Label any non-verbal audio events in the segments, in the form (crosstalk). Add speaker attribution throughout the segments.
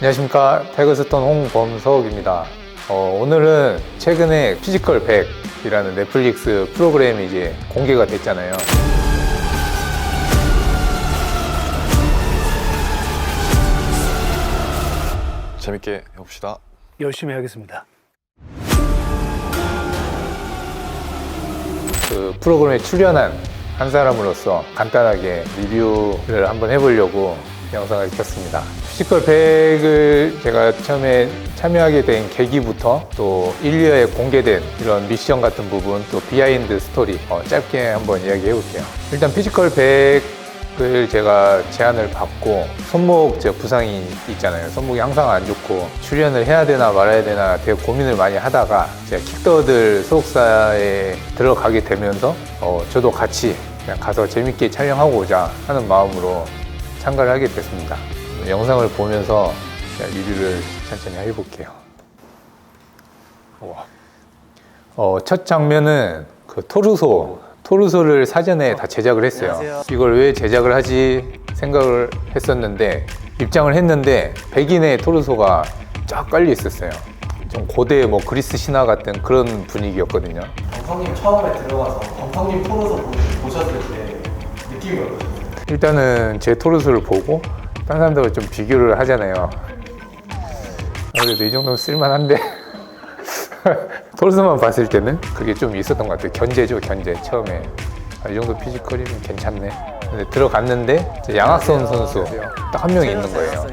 Speaker 1: 안녕하십니까 타이거스톤 홍범석입니다. 어, 오늘은 최근에 피지컬 100이라는 넷플릭스 프로그램이 이제 공개가 됐잖아요.
Speaker 2: 재밌게 해봅시다.
Speaker 3: 열심히 하겠습니다.
Speaker 1: 그 프로그램에 출연한 한 사람으로서 간단하게 리뷰를 한번 해보려고 영상을 켰습니다. 피지컬 100을 제가 처음에 참여하게 된 계기부터 또 1, 2화에 공개된 이런 미션 같은 부분 또 비하인드 스토리 어, 짧게 한번 이야기해 볼게요. 일단 피지컬 100을 제가 제안을 받고 손목 제 부상이 있잖아요. 손목이 항상 안 좋고 출연을 해야 되나 말아야 되나 되게 고민을 많이 하다가 제가 킥더들 소속사에 들어가게 되면서 어, 저도 같이 그냥 가서 재밌게 촬영하고 오자 하는 마음으로 참가를 하게 됐습니다. 영상을 보면서 제가 리뷰를 천천히 해볼게요. 어, 첫 장면은 그 토르소, 토르소를 사전에 다 제작을 했어요.
Speaker 3: 안녕하세요.
Speaker 1: 이걸 왜 제작을 하지 생각을 했었는데 입장을 했는데 백인의 토르소가 쫙 깔려 있었어요. 좀 고대 뭐 그리스 신화 같은 그런 분위기였거든요.
Speaker 4: 범성님 처음에 들어가서 범성님 프로서 보- 보셨을 때 느낌이 어떠셨어요?
Speaker 1: 일단은 제 토르소를 보고 다른 사람들과 좀 비교를 하잖아요. 그래도 이 정도면 쓸만한데 (laughs) 토르소만 봤을 때는 그게 좀 있었던 것 같아요. 견제죠, 견제. 처음에 아, 이 정도 피지컬이면 괜찮네. 근데 들어갔는데 양학선 선수 딱 한 명이 있는 거예요.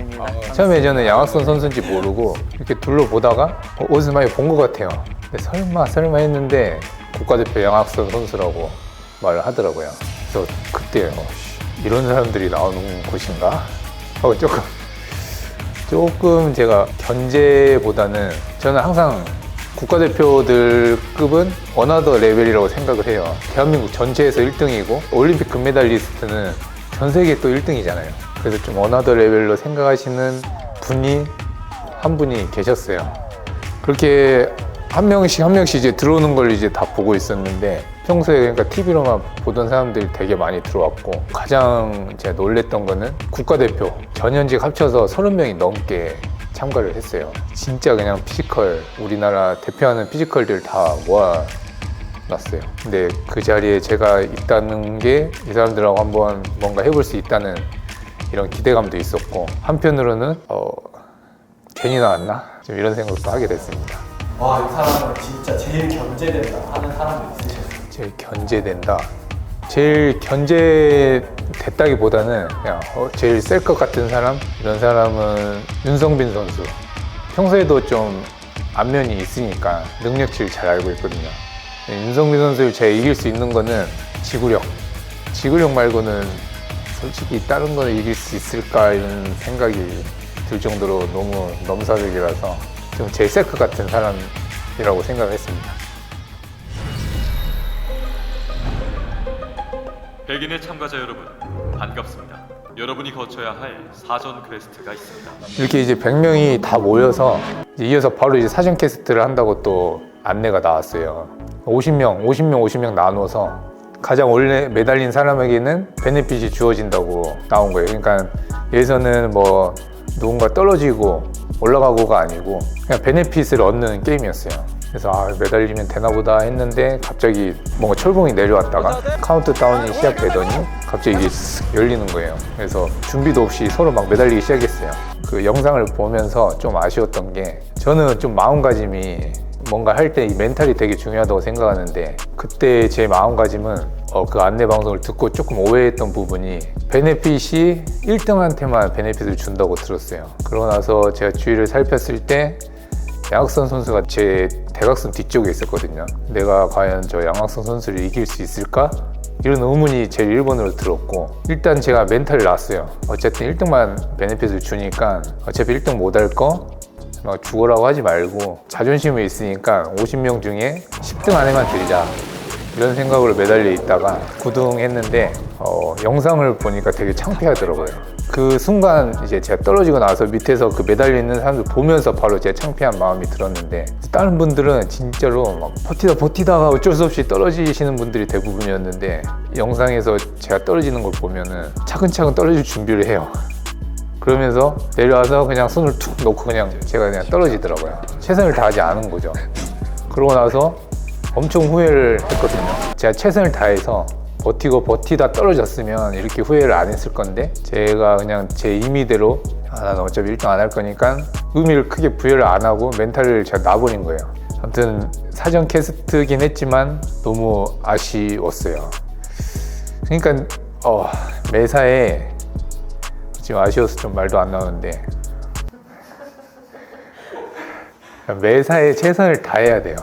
Speaker 1: 처음에 저는 양학선 선수인지 모르고 이렇게 둘러보다가 어, 옷을 많이 본 것 같아요. 근데 설마 설마 했는데 국가대표 양학선 선수라고 말을 하더라고요. 그래서 그때 어, 씨, 이런 사람들이 나오는 곳인가 하고 조금 조금 제가 견제보다는 저는 항상 국가대표들급은 어나더 레벨이라고 생각을 해요. 대한민국 전체에서 1등이고 올림픽 금메달리스트는 전 세계 또 1등이잖아요. 그래서 좀 어나더 레벨로 생각하시는 분이 한 분이 계셨어요. 그렇게 한 명씩 한 명씩 이제 들어오는 걸 이제 다 보고 있었는데 평소에 그러니까 TV로만 보던 사람들이 되게 많이 들어왔고 가장 제가 놀랬던 거는 국가대표 전현직 합쳐서 30명이 넘게 참가를 했어요. 진짜 그냥 피지컬 우리나라 대표하는 피지컬들 다 모아놨어요. 근데 그 자리에 제가 있다는 게 이 사람들하고 한번 뭔가 해볼 수 있다는 이런 기대감도 있었고 한편으로는 어, 괜히 나왔나 좀 이런 생각도 하게 됐습니다.
Speaker 4: 와, 이 사람은 진짜 제일 견제된다 하는 사람이 있으셨어요.
Speaker 1: 제일 견제된다. 제일 견제됐다기보다는 그냥 어, 제일 셀 것 같은 사람 이런 사람은 윤성빈 선수. 평소에도 좀 안면이 있으니까 능력치를 잘 알고 있거든요. 윤성빈 선수를 제가 이길 수 있는 거는 지구력. 지구력 말고는 솔직히 다른 거를 이길 수 있을까 이런 생각이 들 정도로 너무 넘사벽이라서 좀 제일 셀것 같은 사람이라고 생각을 했습니다.
Speaker 5: 백인의 참가자 여러분 반갑습니다. 여러분이 거쳐야 할 사전 퀘스트가 있습니다.
Speaker 1: 이렇게 이제 100명이 다 모여서 이제 이어서 바로 이제 사전 캐스트를 한다고 또 안내가 나왔어요. 50명, 50명, 50명 나눠서 가장 원래 매달린 사람에게는 베네핏이 주어진다고 나온 거예요. 그러니까 여기서는 뭐 누군가 떨어지고 올라가고가 아니고 그냥 베네핏을 얻는 게임이었어요. 그래서 아, 매달리면 되나 보다 했는데 갑자기 뭔가 철봉이 내려왔다가 카운트 다운이 시작되더니 갑자기 이게 쓱 열리는 거예요. 그래서 준비도 없이 서로 막 매달리기 시작했어요. 그 영상을 보면서 좀 아쉬웠던 게 저는 좀 마음가짐이 뭔가 할 때 이 멘탈이 되게 중요하다고 생각하는데 그때 제 마음가짐은 어, 그 안내 방송을 듣고 조금 오해했던 부분이 베네핏이 1등한테만 베네핏을 준다고 들었어요. 그러고 나서 제가 주위를 살폈을 때 양학선 선수가 제 대각선 뒤쪽에 있었거든요. 내가 과연 저 양학선 선수를 이길 수 있을까? 이런 의문이 제일 1번으로 들었고 일단 제가 멘탈을 놨어요. 어쨌든 1등만 베네핏을 주니까 어차피 1등 못 할 거 막 죽어라고 하지 말고 자존심이 있으니까 50명 중에 10등 안에만 들자 이런 생각으로 매달려 있다가 9등 했는데 어, 영상을 보니까 되게 창피하더라고요. 그 순간 이제 제가 떨어지고 나서 밑에서 그 매달려 있는 사람들 보면서 바로 제 창피한 마음이 들었는데 다른 분들은 진짜로 막 버티다 버티다가 어쩔 수 없이 떨어지시는 분들이 대부분이었는데 영상에서 제가 떨어지는 걸 보면은 차근차근 떨어질 준비를 해요. 그러면서 내려와서 그냥 손을 툭 놓고 그냥 제가 그냥 떨어지더라고요. 최선을 다하지 않은 거죠. 그러고 나서 엄청 후회를 했거든요. 제가 최선을 다해서 버티고 버티다 떨어졌으면 이렇게 후회를 안 했을 건데 제가 그냥 제 임의대로 아, 난 어차피 1등 안 할 거니까 의미를 크게 부여를 안 하고 멘탈을 제가 놔버린 거예요. 아무튼 사전 캐스트긴 했지만 너무 아쉬웠어요. 그러니까 어, 매사에 지금 아쉬워서 좀 말도 안 나오는데 매사에 최선을 다해야 돼요.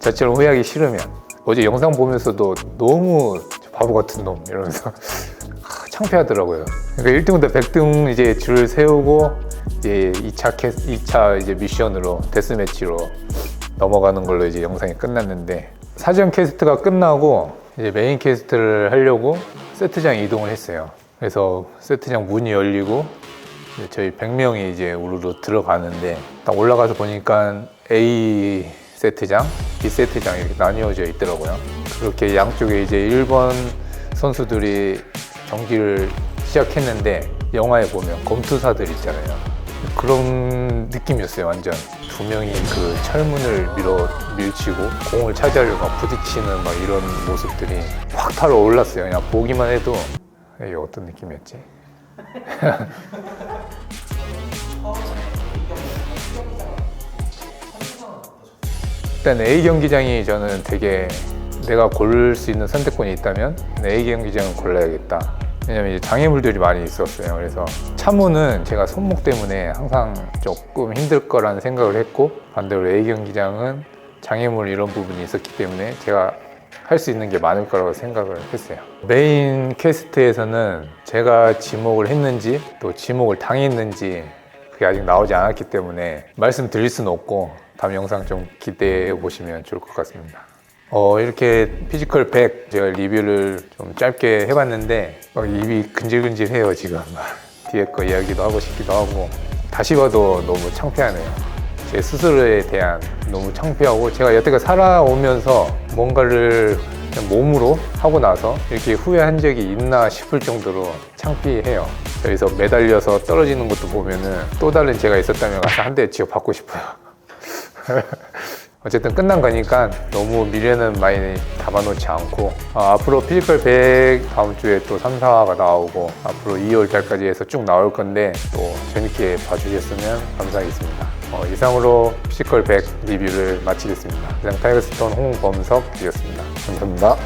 Speaker 1: 저처럼 후회하기 싫으면 어제 영상 보면서도 너무 바보 같은 놈 이러면서 (laughs) 아, 창피하더라고요. 그러니까 1등부터 100등 이제 줄을 세우고 이제 2차 캐 2차 이제 미션으로 데스 매치로 넘어가는 걸로 이제 영상이 끝났는데 사전 캐스트가 끝나고 이제 메인 캐스트를 하려고 세트장 이동을 했어요. 그래서 세트장 문이 열리고 저희 100명이 이제 우르르 들어가는데 딱 올라가서 보니까 A 세트장, B 세트장 이렇게 나뉘어져 있더라고요. 그렇게 양쪽에 이제 1번 선수들이 경기를 시작했는데 영화에 보면 검투사들 있잖아요. 그런 느낌이었어요, 완전. 두 명이 그 철문을 밀어 밀치고 공을 차지하려고 막 부딪히는 막 이런 모습들이 확 타러 올랐어요. 그냥 보기만 해도 이게 어떤 느낌이었지? (laughs) 일단 A 경기장이 저는 되게 내가 고를 수 있는 선택권이 있다면 A 경기장을 골라야겠다. 왜냐면 이제 장애물들이 많이 있었어요. 그래서 차무는 제가 손목 때문에 항상 조금 힘들 거라는 생각을 했고 반대로 A 경기장은 장애물 이런 부분이 있었기 때문에 제가 할 수 있는 게 많을 거라고 생각을 했어요. 메인 캐스트에서는 제가 지목을 했는지 또 지목을 당했는지 그게 아직 나오지 않았기 때문에 말씀드릴 수는 없고 다음 영상 좀 기대해 보시면 좋을 것 같습니다. 어, 이렇게 피지컬 100 제가 리뷰를 좀 짧게 해봤는데 막 입이 근질근질해요 지금 (laughs) 뒤에 거 이야기도 하고 싶기도 하고 다시 봐도 너무 창피하네요. 제 스스로에 대한 너무 창피하고 제가 여태까지 살아오면서 뭔가를 몸으로 하고 나서 이렇게 후회한 적이 있나 싶을 정도로 창피해요. 그래서 매달려서 떨어지는 것도 보면은 또 다른 제가 있었다면 가서 한 대 지어 받고 싶어요. (laughs) 어쨌든 끝난 거니까 너무 미래는 많이 담아놓지 않고 어, 앞으로 피지컬 100 다음 주에 또 3, 4화가 나오고 앞으로 2월 달까지 해서 쭉 나올 건데 또 재밌게 봐주셨으면 감사하겠습니다. 어, 이상으로 피지컬 100 리뷰를 마치겠습니다. 이상 타이거스톤 홍범석이었습니다. 감사합니다.